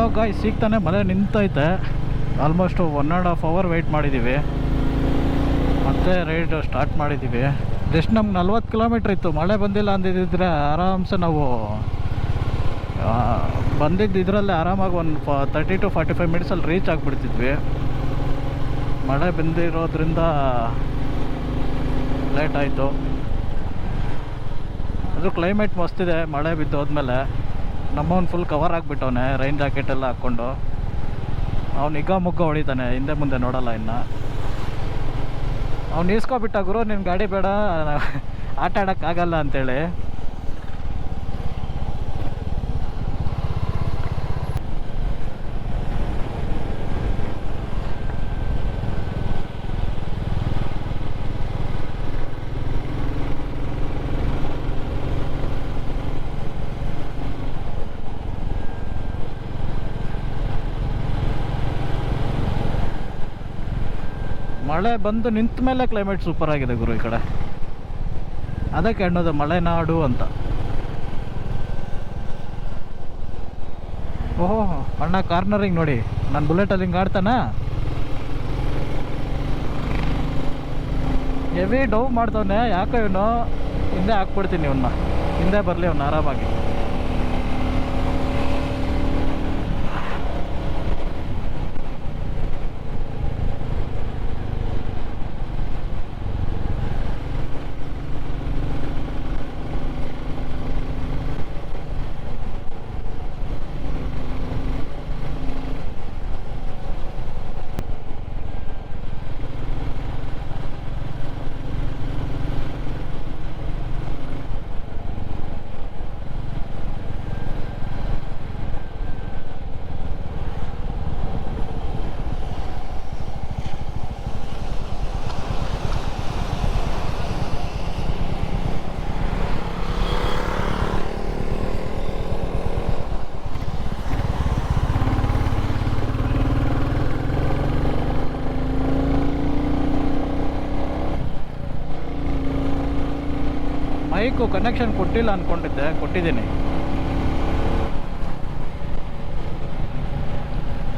Hello guy ಸಿಗ್ತಾನೆ ಮಳೆ ನಿಂತೈತೆ. Almost one and half hour wait ಮಾಡಿದ್ದೀವಿ ಮತ್ತೆ ರೈಡ್ ಸ್ಟಾರ್ಟ್ ಮಾಡಿದ್ದೀವಿ ಜಸ್ಟ್ ನಮ್ಗೆ ನಲ್ವತ್ತು ಕಿಲೋಮೀಟ್ರ್ ಇತ್ತು. ಮಳೆ ಬಂದಿಲ್ಲ ಅಂದಿದ್ದರೆ ಆರಾಮ್ಸೆ ನಾವು ಬಂದಿದ್ದು ಇದರಲ್ಲೇ ಆರಾಮಾಗಿ ಒಂದು ಫ ತರ್ಟಿ ಟು ಫಾರ್ಟಿ ಫೈವ್ ಮಿನಿಟ್ಸಲ್ಲಿ ರೀಚ್ ಆಗಿಬಿಡ್ತಿದ್ವಿ. ಮಳೆ ಬಂದಿರೋದ್ರಿಂದ ಲೇಟ್ ಆಯಿತು. ಅದು ಕ್ಲೈಮೇಟ್ ಮಸ್ತಿದೆ ಮಳೆ ಬಿದ್ದು ಹೋದ್ಮೇಲೆ ನಮ್ಮವ್ನು ಫುಲ್ ಕವರ್ ಆಗಿಬಿಟ್ಟವನೆ ರೈನ್ ಜಾಕೆಟ್ ಎಲ್ಲ ಹಾಕ್ಕೊಂಡು. ಅವ್ನು ಈಗ ಮುಗ್ಗ ಹೊಳಿತಾನೆ ಹಿಂದೆ ಮುಂದೆ ನೋಡಲ್ಲ ಇನ್ನು. ಅವ್ನು ಈಸ್ಕೊಬಿಟ್ಟ ಗುರು ನಿನ್ನ ಗಾಡಿ ಬೇಡ, ಆಟ ಆಡೋಕ್ಕಾಗಲ್ಲ ಅಂತೇಳಿ. ಮಳೆ ಬಂದು ನಿಂತ ಮೇಲೆ ಕ್ಲೈಮೇಟ್ ಸೂಪರ್ ಆಗಿದೆ ಗುರು ಈ ಕಡೆ. ಅದಕ್ಕೆ ಅನ್ನೋದು ಮಲೆನಾಡು ಅಂತ. ಓಹೋ, ಅಣ್ಣ ಕಾರ್ನರಿಂಗ್ ನೋಡಿ. ನಾನು ಬುಲೆಟಲ್ಲಿ ಹಿಂಗೆ ಆಡ್ತಾನ? ಹೆವಿ ಡೌ ಮಾಡ್ತವನೆ, ಯಾಕೋ ಇವನು ಹಿಂದೆ ಹಾಕ್ಬಿಡ್ತೀನಿ ಇವನ್ನ. ಹಿಂದೆ ಬರಲಿ, ಅವ್ನು ಆರಾಮಾಗಿ. ಮೈಕು ಕನೆಕ್ಷನ್ ಕೊಟ್ಟಿಲ್ಲ ಅಂದ್ಕೊಂಡಿದ್ದೆ ಕೊಟ್ಟಿದ್ದೀನಿ.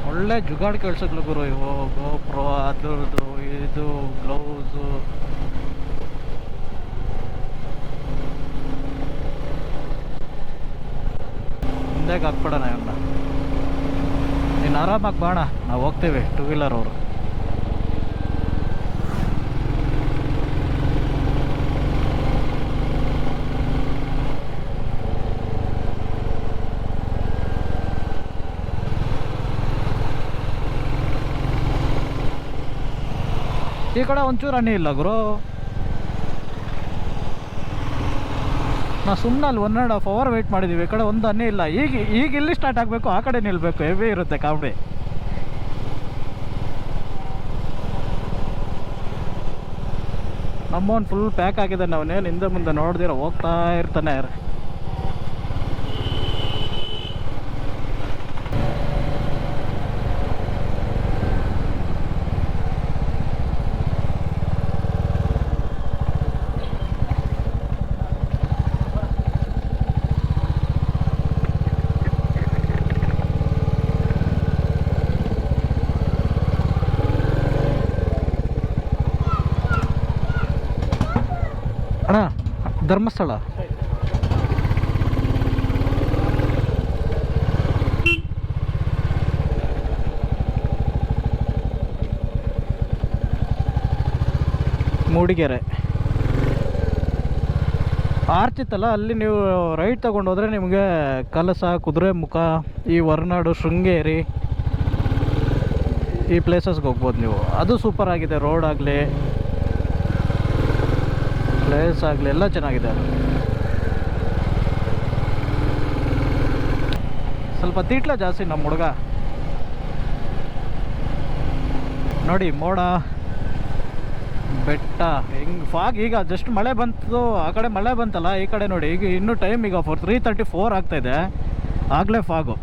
ಒಳ್ಳೆ ಜುಗಾಡ್ ಕೇಳಿಸಕ್ಲು ಗುರು ಇವು ಗೋಪ್ರೋ ಅದ್ರದ್ದು ಇದು ಗ್ಲೌಸು ಹಿಂದೆಗೆ ಹಾಕ್ಬಿಡೋಣ ಇವನ್ನ ನೀನು ಆರಾಮಾಗಿ ಬಾಣ, ನಾವು ಹೋಗ್ತೀವಿ ಟೂ ವೀಲರ್ ಅವರು. ಈ ಕಡೆ ಒಂಚೂರು ಹಣ್ಣಿ ಇಲ್ಲ ಗುರು. ನಾ ಸುಮ್ಮನೆ ಅಲ್ಲಿ one and half hour wait ಮಾಡಿದ್ದೀವಿ ಈ ಕಡೆ ಒಂದು ಹಣ್ಣಿ ಇಲ್ಲ. ಈಗ ಈಗ ಇಲ್ಲಿ ಸ್ಟಾರ್ಟ್ ಆಗಬೇಕು, ಆ ಕಡೆ ನಿಲ್ಲಬೇಕು ಹೆವಿ ಇರುತ್ತೆ ಕಾಮಿಡಿ ನಮ್ಮವನ್ ಫುಲ್ ಪ್ಯಾಕ್ ಆಗಿದೆ ಅವನೇನು ಹಿಂದೆ ಮುಂದೆ ನೋಡ್ದಿರ ಹೋಗ್ತಾ ಇರ್ತಾನೆ ಅಣ್ಣ ಧರ್ಮಸ್ಥಳ. ಮೂಡಿಗೆರೆ. ಆರ್ಚ್ ಇತ್ತಲ್ಲ ಅಲ್ಲಿ ನೀವು ರೈಟ್ ತಗೊಂಡು ಹೋದ್ರೆ ನಿಮಗೆ ಕಲಸ, ಕುದುರೆ ಮುಖ, ಈ ಹೊರನಾಡು ಶೃಂಗೇರಿ, ಈ ಪ್ಲೇಸಸ್ಗೆ ಹೋಗ್ಬೋದು ನೀವು. ಅದು ಸೂಪರ್ ಆಗಿದೆ ರೋಡ್ ಆಗಲಿ. ಪ್ಲೇಸ್ ಆಗಲಿ ಎಲ್ಲ ಚೆನ್ನಾಗಿದೆ. ಸ್ವಲ್ಪ ತೀಟ್ಲ ಜಾಸ್ತಿ ನಮ್ಮ ಹುಡುಗ. ನೋಡಿ, ಮೋಡ, ಬೆಟ್ಟ, ಹೆಂಗ್ ಫಾಗ್ ಈಗ ಜಸ್ಟ್ ಮಳೆ ಬಂತು, ಆ ಕಡೆ ಮಳೆ ಬಂತಲ್ಲ, ಈ ಕಡೆ ನೋಡಿ, ಈಗ ಇನ್ನೂ ಟೈಮ್ ಈಗ ಫೋರ್ ತ್ರೀ ತರ್ಟಿ ಫೋರ್ ಆಗ್ತಾಯಿದೆ ಆಗಲೇ ಫಾಗು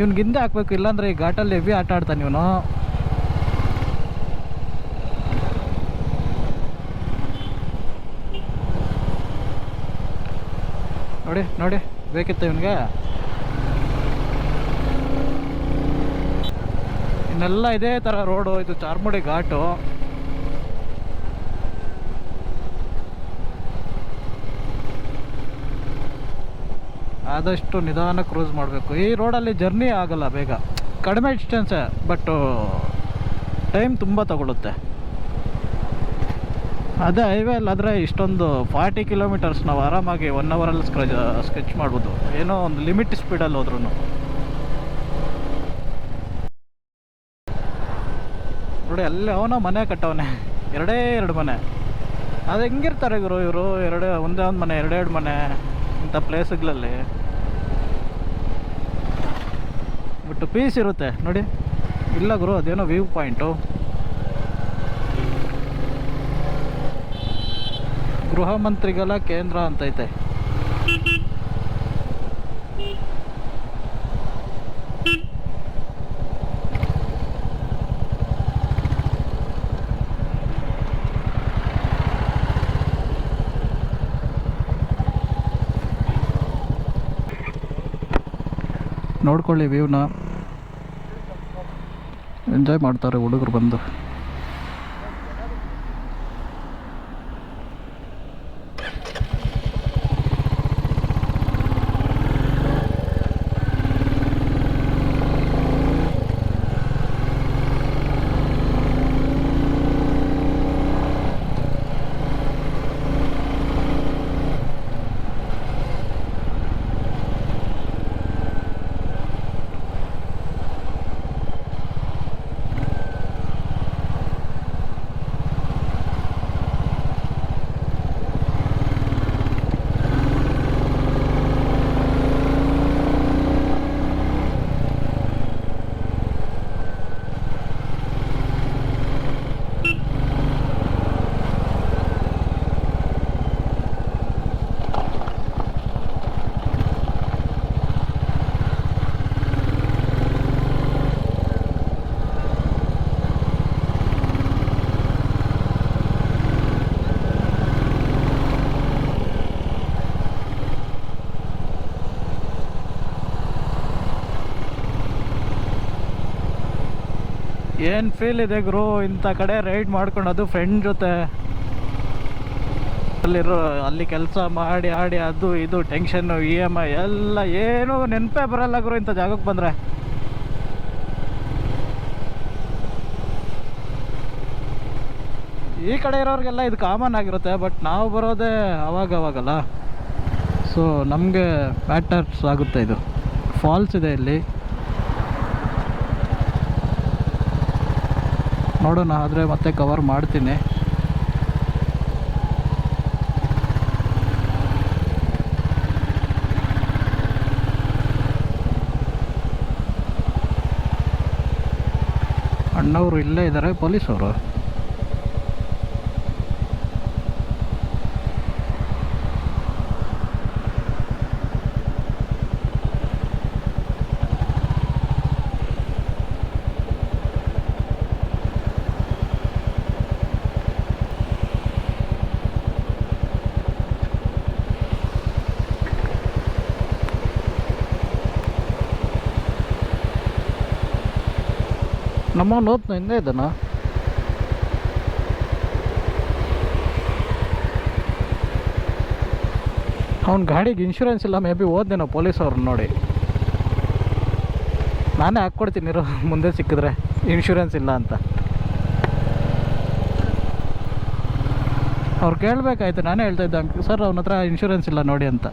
ಇವ್ನಿಗೆ ಹಿಂದೆ ಹಾಕ್ಬೇಕು, ಇಲ್ಲಾಂದರೆ ಈ ಘಾಟಲ್ಲಿ ಹೆವಿ ಆಟ ಆಡ್ತಾನೆ ಇವನು. ನೋಡಿ ನೋಡಿ, ಬೇಕಿತ್ತು ಇವನಿಗೆ. ಇನ್ನೆಲ್ಲ ಇದೇ ಥರ ರೋಡು ಇದು ಚಾರ್ಮುಡಿ ಘಾಟು. ಆದಷ್ಟು ನಿಧಾನ ಕ್ರೂಸ್ ಮಾಡಬೇಕು. ಈ ರೋಡಲ್ಲಿ ಜರ್ನಿ ಆಗಲ್ಲ ಬೇಗ. ಕಡಿಮೆ ಡಿಸ್ಟೆನ್ಸೇ ಬಟ್ಟು ಟೈಮ್ ತುಂಬ ತಗೊಳುತ್ತೆ. ಅದೇ ಹೈವೇ ಆದರೆ ಇಷ್ಟೊಂದು ಫಾರ್ಟಿ ಕಿಲೋಮೀಟರ್ಸ್ ನಾವು ಆರಾಮಾಗಿ ಒನ್ ಅವರಲ್ಲಿ ಸ್ಕೆಚ್ ಮಾಡ್ಬೋದು. ಏನೋ ಒಂದು ಲಿಮಿಟ್ ಸ್ಪೀಡಲ್ಲಿ ಹೋದ್ರೂ ನೋಡಿ, ಅಲ್ಲಿ ಅವನ ಮನೆ ಕಟ್ಟವನೆ. ಎರಡೇ ಎರಡು ಮನೆ. ಅದು ಹೆಂಗಿರ್ತಾರೆ ಗುರು ಇವರು? ಎರಡೇ, ಒಂದೇ ಒಂದು ಮನೆ ಎರಡೆರಡು ಮನೆ ಇಂಥ ಪ್ಲೇಸ್ಗಳಲ್ಲಿ ಬಟ್ ಪೀಸ್ ಇರುತ್ತೆ. ನೋಡಿ. ಇಲ್ಲ ಗುರು, ಅದೇನೋ ವ್ಯೂ ಪಾಯಿಂಟು ಗೃಹ ಮಂತ್ರಿಗಳ ಕೇಂದ್ರ ಅಂತೈತೆ. ನೋಡ್ಕೊಳ್ಳಿ ವ್ಯೂನ. ಎಂಜಾಯ್ ಮಾಡ್ತಾರೆ ಹುಡುಗರು ಬಂದು. ಏನು ಫೀಲ್ ಇದೆ ಗುರು? ಇಂಥ ಕಡೆ ರೈಡ್ ಮಾಡ್ಕೊಂಡು ಅದು ಫ್ರೆಂಡ್ ಜೊತೆ. ಅಲ್ಲಿರೋ, ಅಲ್ಲಿ ಕೆಲಸ ಮಾಡಿ, ಆಡಿ, ಅದು, ಇದು ಟೆನ್ಷನ್ನು ಇ ಎಂ ಐ ಎಲ್ಲ ಏನೂ ನೆನಪೇ ಬರಲ್ಲ ಗುರು ಇಂಥ ಜಾಗಕ್ಕೆ ಬಂದರೆ. ಈ ಕಡೆ ಇರೋರಿಗೆಲ್ಲ ಇದು ಕಾಮನ್ ಆಗಿರುತ್ತೆ ಬಟ್ ನಾವು ಬರೋದೇ ಅವಾಗ ಅವಾಗಲ್ಲ. ಸೊ ನಮಗೆ ಪ್ಯಾಟರ್ಸ್ ಆಗುತ್ತೆ ಇದು. ಫಾಲ್ಸ್ ಇದೆ ಇಲ್ಲಿ. ನೋಡೋಣ ಆದರೆ ಮತ್ತೆ ಕವರ್ ಮಾಡ್ತೀನಿ. ಅಣ್ಣವರು ಇಲ್ಲೇ ಇದ್ದಾರೆ ಪೊಲೀಸವರು? ನಮ್ಮ ನೋತ್ನ ಹಿಂದೆ ಇದ್ದಾನ? ಅವ್ನ ಗಾಡಿಗೆ ಇನ್ಶೂರೆನ್ಸ್ ಇಲ್ಲ ಮೇ ಬಿ ಓದ್ನೇನೋ ಪೊಲೀಸ್ ಅವ್ರನ್ನ ನೋಡಿ. ನಾನೇ ಹಾಕ್ಕೊಡ್ತೀನಿ ಇರೋ, ಮುಂದೆ ಸಿಕ್ಕಿದ್ರೆ ಇನ್ಶೂರೆನ್ಸ್ ಇಲ್ಲ ಅಂತ. ಅವ್ರು ಕೇಳಬೇಕಾಯ್ತು, ನಾನೇ ಹೇಳ್ತಾ ಇದ್ದೆ ಸರ್, ಅವನ ಹತ್ರ ಇನ್ಶೂರೆನ್ಸ್ ಇಲ್ಲ ನೋಡಿ ಅಂತ.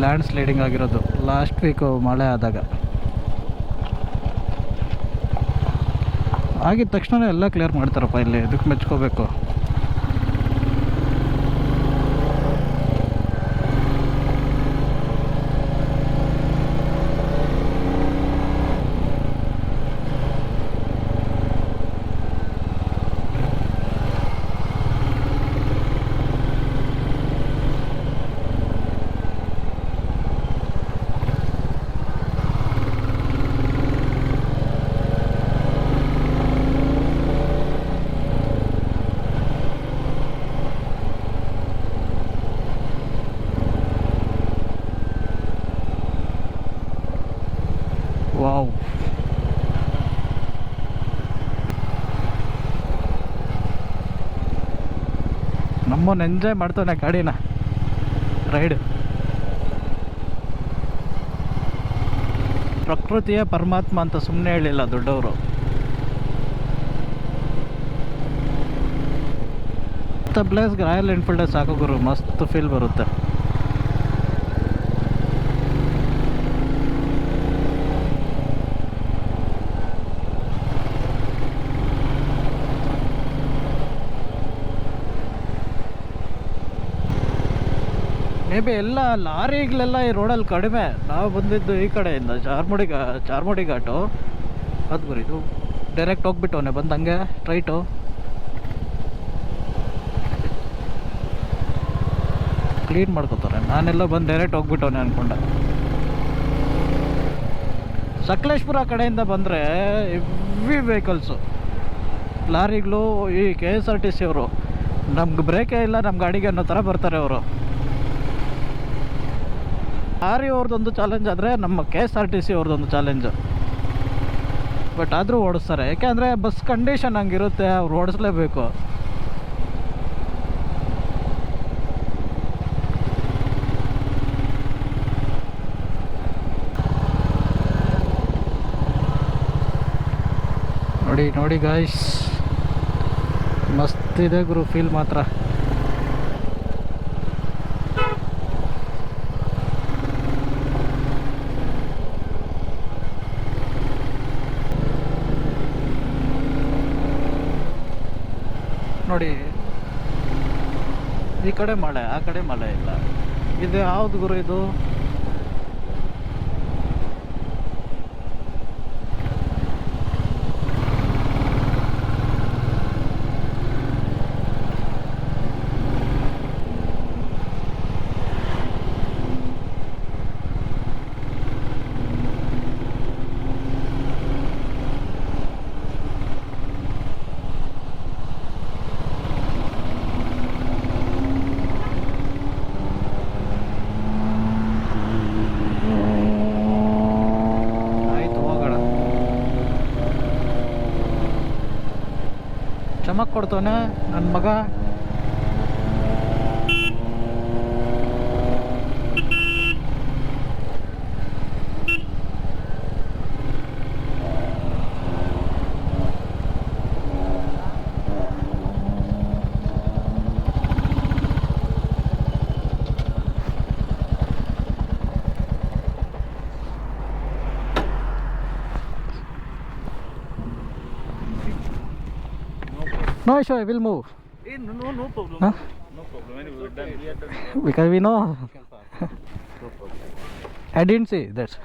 ಲ್ಯಾಂಡ್ ಸ್ಲೈಡಿಂಗ್ ಆಗಿರೋದು. ಲಾಸ್ಟ್ ವೀಕು ಮಳೆ ಆದಾಗ. ಆಗಿದ ತಕ್ಷಣ ಎಲ್ಲ ಕ್ಲಿಯರ್ ಮಾಡ್ತಾರಪ್ಪ ಇಲ್ಲಿ ಇದಕ್ಕೆ ಮೆಚ್ಕೋಬೇಕು. ನಮ್ಮನ್ನು ಎಂಜಾಯ್ ಮಾಡ್ತಾನೆ ಗಾಡಿನ. ರೈಡ್ ಪ್ರಕೃತಿಯ ಪರಮಾತ್ಮ ಅಂತ ಸುಮ್ಮನೆ ಹೇಳಿಲ್ಲ ದೊಡ್ಡವರು. ಪ್ಲೇಸ್ ರಾಯಲ್ ಎನ್ಫೀಲ್ಡೇ ಸಾಕು ಗುರು, ಮಸ್ತ್ ಫೀಲ್ ಬರುತ್ತೆ. ಮೇ ಬಿ ಎಲ್ಲ ಲಾರಿಗಳೆಲ್ಲ ಈ ರೋಡಲ್ಲಿ ಕಡಿಮೆ. ನಾವು ಬಂದಿದ್ದು ಈ ಕಡೆಯಿಂದ ಚಾರ್ಮುಡಿ ಘಾ ಚಾರ್ಮುಡಿ ಘಾಟು. ಅದು ಬರೀದು ಡೈರೆಕ್ಟ್ ಹೋಗ್ಬಿಟ್ಟವನೆ ಬಂದ ಹಂಗೆ ಸ್ಟ್ರೈಟು ಕ್ಲೀನ್ ಮಾಡ್ಕೋತಾರೆ. ನಾನೆಲ್ಲ ಬಂದು ಡೈರೆಕ್ಟ್ ಹೋಗ್ಬಿಟ್ಟವನೆ ಅಂದ್ಕೊಂಡೆ ಸಕಲೇಶ್ಪುರ ಕಡೆಯಿಂದ ಬಂದರೆ ಇವಿ ವೆಹಿಕಲ್ಸು ಲಾರಿಗಳು, ಈ K S R T C ಅವರು. ನಮ್ಗೆ ಬ್ರೇಕೇ ಇಲ್ಲ ನಮ್ಮ ಗಾಡಿಗೆ ಅನ್ನೋ ಥರ ಬರ್ತಾರೆ ಅವರು. ಲಾರಿ ಅವ್ರದ್ದೊಂದು ಚಾಲೆಂಜ್ ಆದರೆ ನಮ್ಮ K S R T C ಅವ್ರದ್ದೊಂದು ಚಾಲೆಂಜು ಬಟ್ ಆದರೂ ಓಡಿಸ್ತಾರೆ. ಯಾಕೆಂದರೆ ಬಸ್ ಕಂಡೀಷನ್ ಹಂಗಿರುತ್ತೆ, ಅವ್ರು ಓಡಿಸ್ಲೇಬೇಕು. ನೋಡಿ ನೋಡಿ ಗಾಯ್ಸ್ ಮಸ್ತ್ ಇದೆ ಗುರು ಫೀಲ್ ಮಾತ್ರ. ನೋಡಿ. ಈ ಕಡೆ ಮಳೆ ಆ ಕಡೆ ಮಳೆ ಇಲ್ಲ. ಇದು ಯಾವ್ದು ಗುರು ಇದು ಆಯ್ತು ಹೋಗೋಣ ಚಮಕ್ ಕೊಡ್ತಾನೆ ನನ್ನ ಮಗ. No issue, I will move. Eh, no, no, no problem. Huh? No problem. Anyway, we're done. Because we know. no problem. I didn't say that.